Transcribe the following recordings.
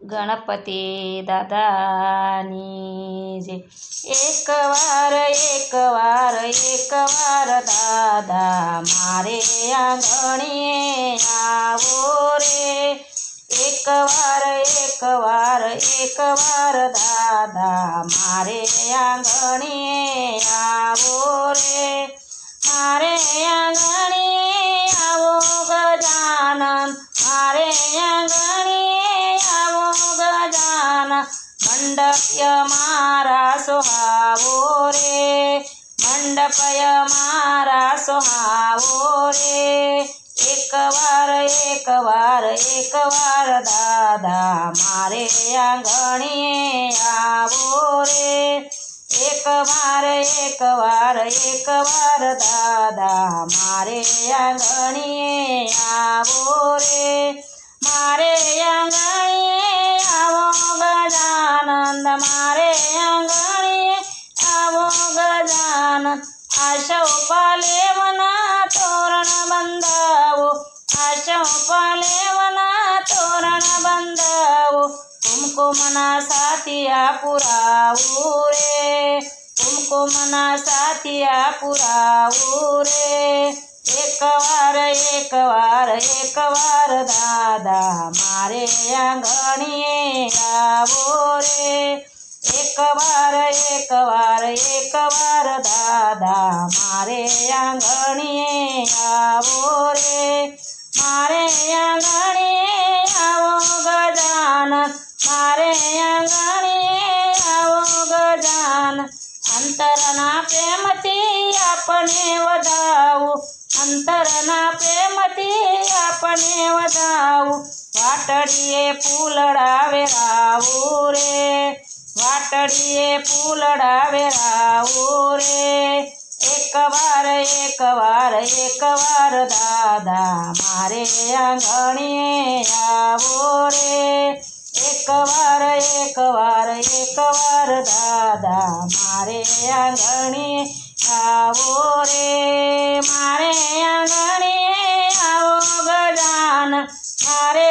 ગણપતિ દાદાની જે. એકવાર એકવાર એકવાર દાદા, મારે આંગણીએ આવો રે. એકવાર એકવાર એકવાર દાદા, મારે આંગણીએ આવો રે. મારે આંગણીએ મંડપ્ય મારા સોહાવો રે મંડપય મારા સોહાવો રે એકવાર એકવાર એકવાર દાદા મારે આંગણીએ આવો રે એકવાર એકવાર એકવાર દાદા મારે આંગણીએ આવો રે આશો પાલેવના તોરણ બંધાવો આશો પાલેવના તોરણ બંધાવો કુમકુમના સાથિયા પુરાવું રે કુમકુમના સાથિયા પુરાવું રે એકવાર એકવાર એકવાર દાદા મારે આંગણીએ આવો રે એકવાર એકવાર એકવાર, દાદા, મારે આંગણીએ આવો રે. મારે આંગણીએ આવો ગજાન મારે આંગણીએ આવો ગજાન અંતરના પ્રેમથી આપણે વધાવું, અંતરના પ્રેમથી આપણે વધાવું. વાટડીએ ફૂલડા વેરાવું રે. વાટડીએ ફૂલડા વેરાવું રે એકવાર એકવાર એકવાર દાદા મારે આંગણીએ આવો રે એકવાર એકવાર એકવાર દાદા મારે આંગણીએ આવો રે મારે આંગણીએ આવો ગજાન મારે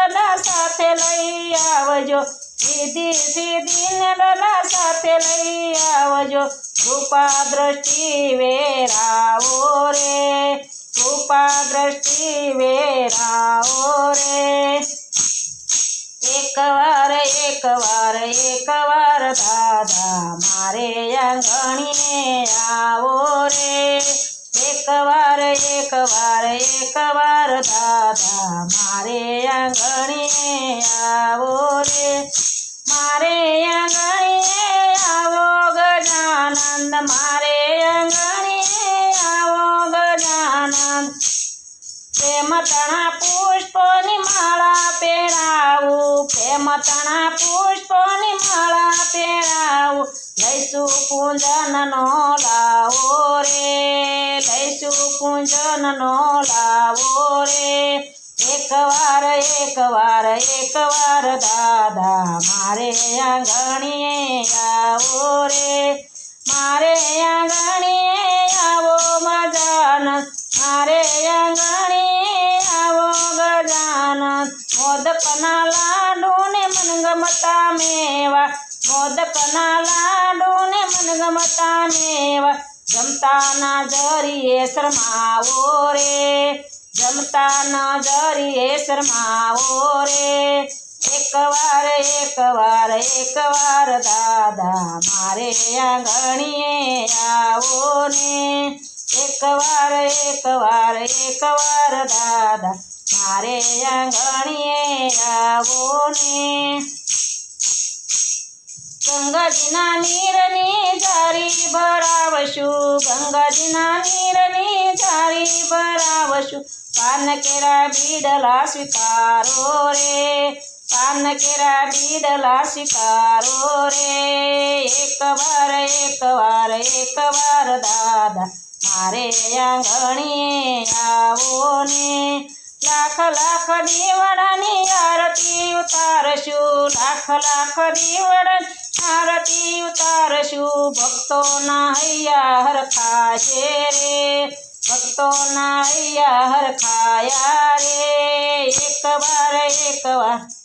સીધી દાદા સાથે લઈ આવજો સીધી સીધી ને દાદા સાથે લઈ આવજો કૃપા દ્રષ્ટિ વેરાવો રે કૃપા દ્રષ્ટિ વેરાવો રે એકવાર એકવાર એકવાર દાદા મારે આંગણીએ આવો રે એકવાર એકવાર એકવાર દાદા મારે આંગણીએ આવો રે મારે આંગણીએ આવો ગજાનંદ મારે આંગણીએ આવો ગજાનંદ પ્રેમ તણા પુષ્પોની માળા પહેરાવું પ્રેમ તણા પુષ્પોની માળા પહેરાવું લઈશું પૂંજનનો લાવો રે લઈશું પૂંજનનો લાવો રે એકવાર એકવાર એકવાર દાદા મારે આંગણીએ આવો રે મારે આંગણીએ આવો મજાન મારે આંગણીએ આવો ગજાનન મોદકના લાડુ ને મનગમતા મેવા મોદકના લાડુ ને મનગમતા મેવા જમતા જરીએ શરમાવો રે. જમતા જરીએ શરમાવો રે. એકવાર એકવાર એકવાર દાદા મારે આંગણીએ આવો ને. એકવાર એકવાર એકવાર દાદા મારે આંગણીએ આવો ને. ગંગાજીના નીરને જારી ભરાવશું, ગંગાજીના નીરને જારી ભરાવશું. પાન કેરા બીડલા સ્વીકારો રે પાન કેરા બીડલા સ્વીકારો રે. એકવાર એકવાર એકવાર દાદા, મારે આંગણીએ આવો ને. લાખ લાખ દીવડાની આરતી ઉતારશું, લાખ લાખ દીવડાની આરતી ઉતારશું. ભક્તોના હૈયા હરખાશે રે. ભક્તોના અહીંયા હરખાયા રે. એક વાર એક વાર.